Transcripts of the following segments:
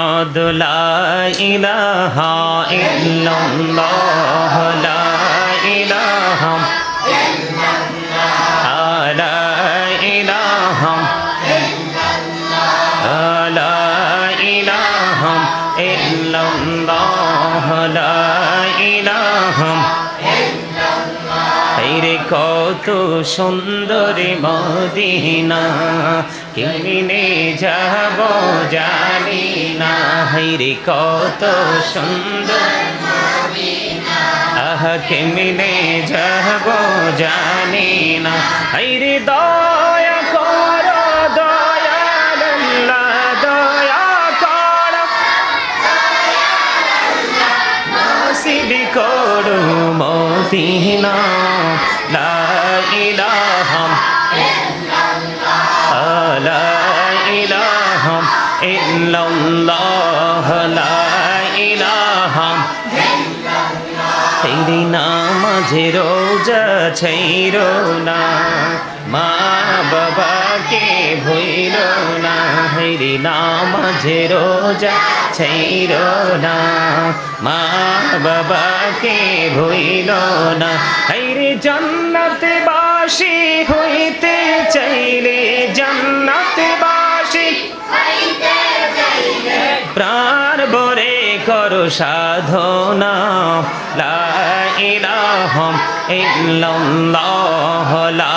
محمد لا إله إلا الله لا কত সুন্দরী মদিনা, কেমনে যাব জানি না। রে কত সুন্দর আহ, কেমনে যাব জানি না। হাইরে দয়া করু মদিনা লা ইলাহা লা ইলাহা ইল্লাল্লাহ লা ইলাহা তেরি নামাজে রোজা ছাইর না। মা বাবাকে ভইল না হেরি নামাজে রোজা ছাইর না। মা বাবাকে ভইল না হেরি জান্নাতে বাসি হইতে চাইলে জান্নাতে বাসি প্রাণ বরে করো সাধনা। লা ইলাহা ইল্লাল্লাহ লা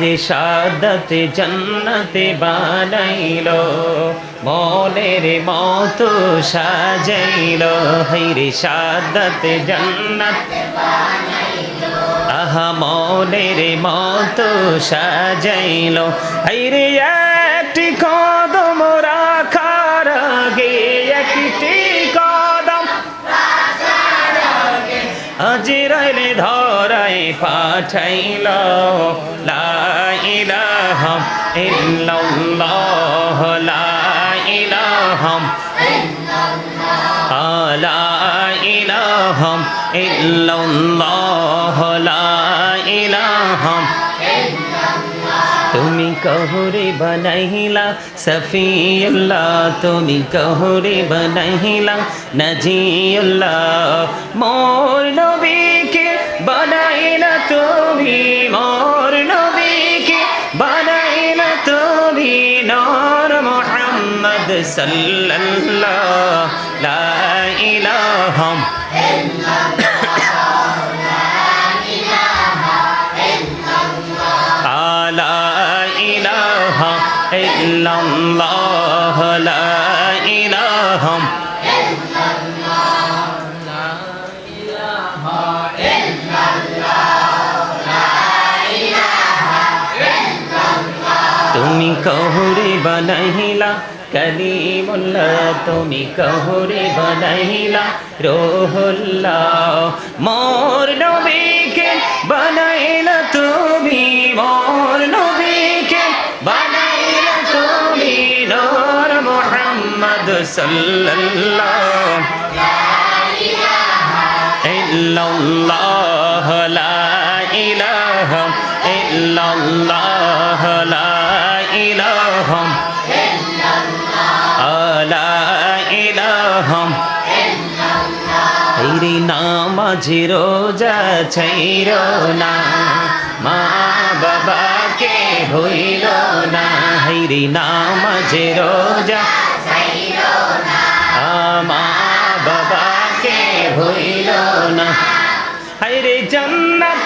রে সাদতে, জন্নতে বানাইলো। মনের মতো সাজাইল। হৈরে সাদতে, জন্নত আহা, মনের মতো সাজাইল। হৈরে একটি কদম রাখার আগে একটি কদম আজিরাইলে ধরাই পাঠাইল। ইলাহা ইল্লাল্লাহ, লা ইলাহা লা ইলাহা ইল্লাল্লাহ, লা ইলাহা তুমি কহুরে বনাইলা, সফিউল্লাহ, তুমি কহুরে বনাইলা, নজিউল্লাহ। মোর নবীকে বনাইলা তুমি, মোর সাল্লাল্লাহ লা ইলাহা illallah la ilaha তুমি কহরি বানাইলা কলিমুল্লাহ তুমি কহুরে বনহিলা রোহুল্লাহ। মোর নবীকে বনাইলা তুমি, মোর নবীকে বনাইলা তুমি, নূর মুহাম্মদ সাল্লাল্লাহ ইল্লাল্লাহ লা ইলাহা ইল্লাল্লাহ, লা ইলাহা হেরি নামাজি রোজা ছাইর না, মা বাবাকে ভইল না। হেরি নামাজি রোজা মা বাবাকে ভইল না। হাইরে জান্নাতে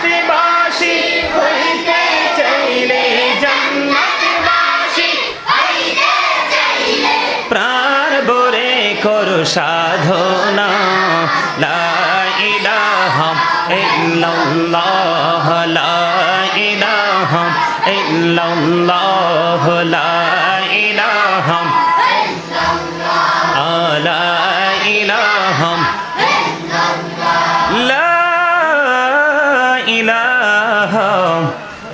সাধনা লা ইলাহা ইল্লাল্লাহ লা ইলাহা ইল্লাল্লাহ লা ইলাহা লা ইলাহা লা ইলাহা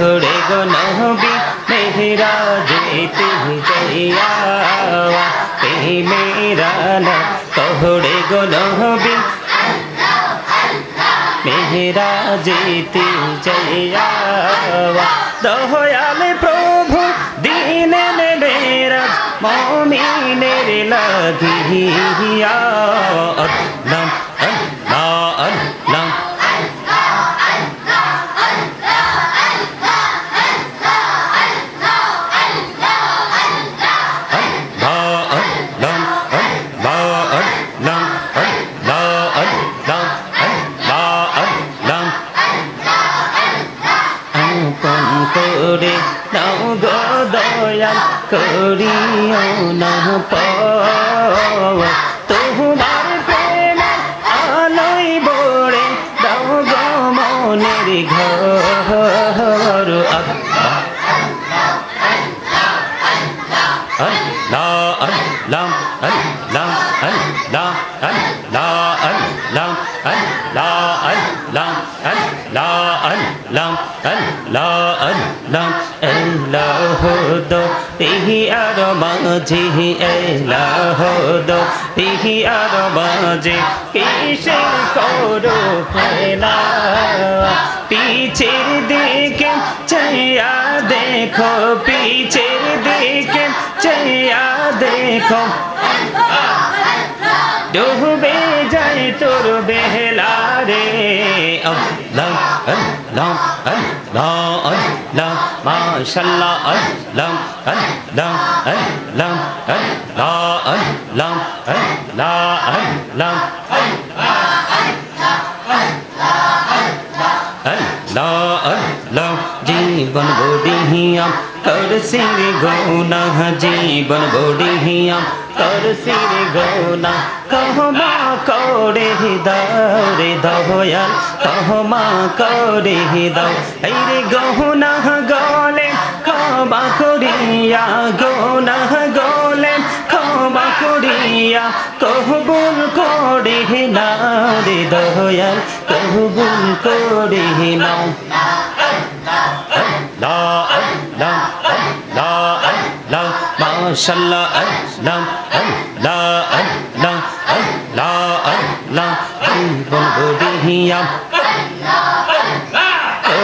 ঘোরে গো নহবি মেহরা যেতে চলিয়া তে মেরা না কহরে গো নহবি মেহরা যেতে চলিয়া দহয়াল প্রভু, দিনে মমিনের লাগিয়া করে নাও গো দয়াল করিও না পাওয়া তোমার أن لا أن لام أن لا أن لام إله دو تهي أرماجي إله دو تهي أرماجي কিসে করো খেলা পিছের দিকে চাইয়া দেখো পিছের দিকে চাইয়া দেখো ডুবে যায় তোর বেহলা রে আল্লাহ আল্লাহ আল্লাহ আল্লাহ মাশাল্লাহ আল্লাহ আল্লাহ আল্লাহ আল্লাহ আল্লাহ আল্লাহ আল্লাহ আল্লাহ আল্লাহ জীবন বড়িহিয়াম কর সির গৌনা জীবন বড়িহিয়াম কর সির গৌনা কহমা করে দাও রে দয়াল, কহমা করে দাও এই রে গহনা গলে ক্ষমা করিয়া, গৌনা ক্ষমা দিয়া কহবুল করে নাও রে দয়াল কহবুল করে নাও মাশাল্লাহ আল্লাহ আল্লাহ আল্লাহ আল্লাহ আল্লাহ জীবন গড়িয়া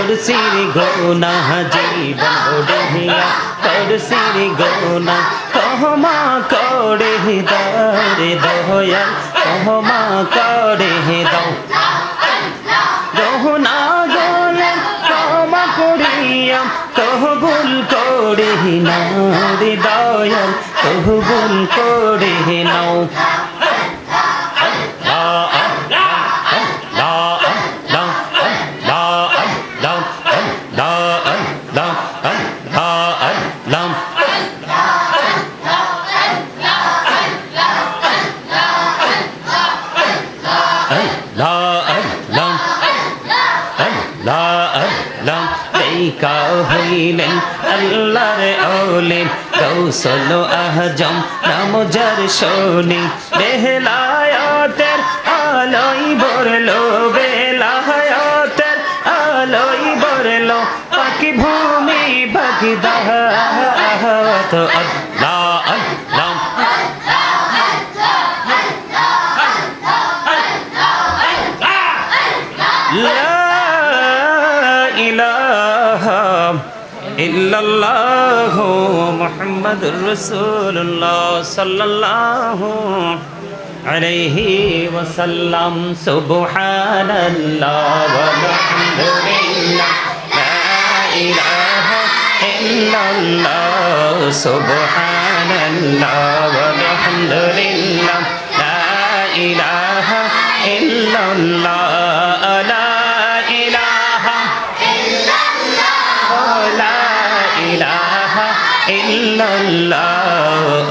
করছির গোনা জীবন গড়িয়া করছির গোনা কহমা করে দারে দয়াল কহমা করে দাও গহনা গলে ক্ষমা করিয়া কহবুল করে নাও রে দয়াল কহবুল করে নাও আল্লাহ হইলেন কৌশল আহজম নাম আলোই বরলো বেলায়াতের আলোই বরলো ভূমি পাখি দাহ তো আল্লাহ ইল্লাল্লাহ মুহাম্মাদুর রাসূলুল্লাহ সাল্লাল্লাহু আলাইহি ওয়াসাল্লাম। সুবহানাল্লাহ ওয়া বিহামদিহি লা ইলাহা ইল্লাল্লাহ। সুবহানাল্লাহ ওয়া বিহামদিহি লা ইলাহা ইল্লাল্লাহ।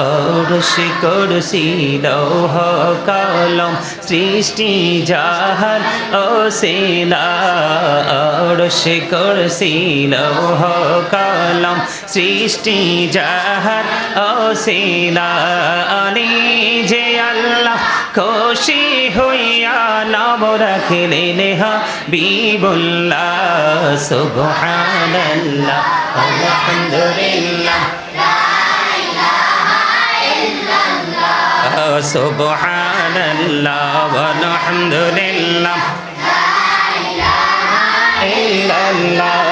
অরুষি করসি লৌহ কলম সৃষ্টি যাহার অসিলা অরুষি করছি লৌহ কলম সৃষ্টি জাহান যাহার অসিলা যে আল্লাহ খুশি হইয়া নাম রাখিলে নেহা বিবুল্লাহ সুবহানাল্লাহ আলহামদুলিল্লাহ সুবহানাল্লাহ walhamdulillah illallah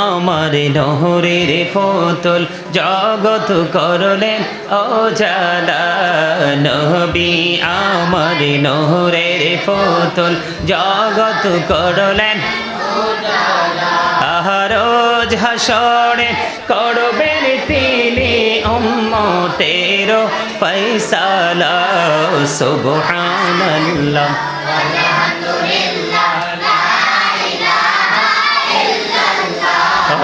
আমার নহরের ফতুল জগত করলেন ও জালা নবী। আমার নহরের ফতুল জগত করলেন আহারোজ হাসরে করবেন তিনি উম্মতের ফৈসালা সুবহানাল্লাহ।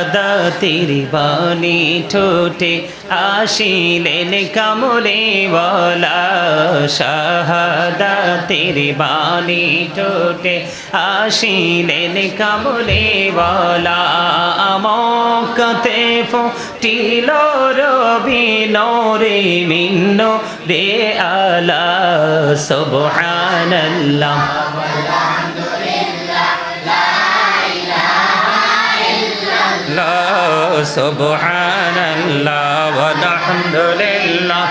শাহাদাতির বাণী ঠোঁটে আসিলেন কামলে বলা। শাহাদাতির বাণী ঠোঁটে আসিলেন কামলে বলা। আমকতে ফুটিল রবি নরে মিন্ন রে আলা সুবহানাল্লাহ। সুবহানাল্লাহ ওয়া আলহামদুলিল্লাহ।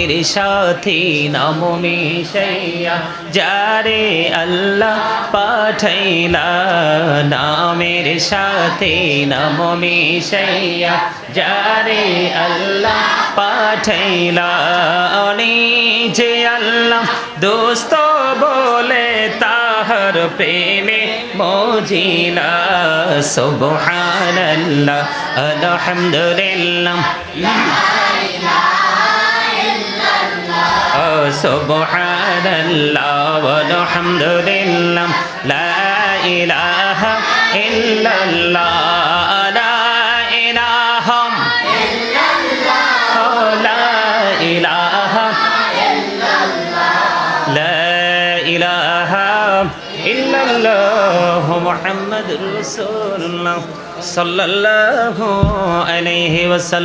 নামের সাথী নাম মিশাইয়া, যারে আল্লাহ পাঠাইলা নামের সাথে নাম মিশাইয়া, যারে আল্লাহ পাঠাইলা যে আল্লাহ দোস্ত বলে তাহার প্রেমে মজিলা। সুবহানাল্লাহ, আলহামদুলিল্লাহ। سبحان الله والحمد لله لا إله إلا الله لا إله لا إله لا إله إلا الله محمد رسول الله صلى الله عليه وسلم.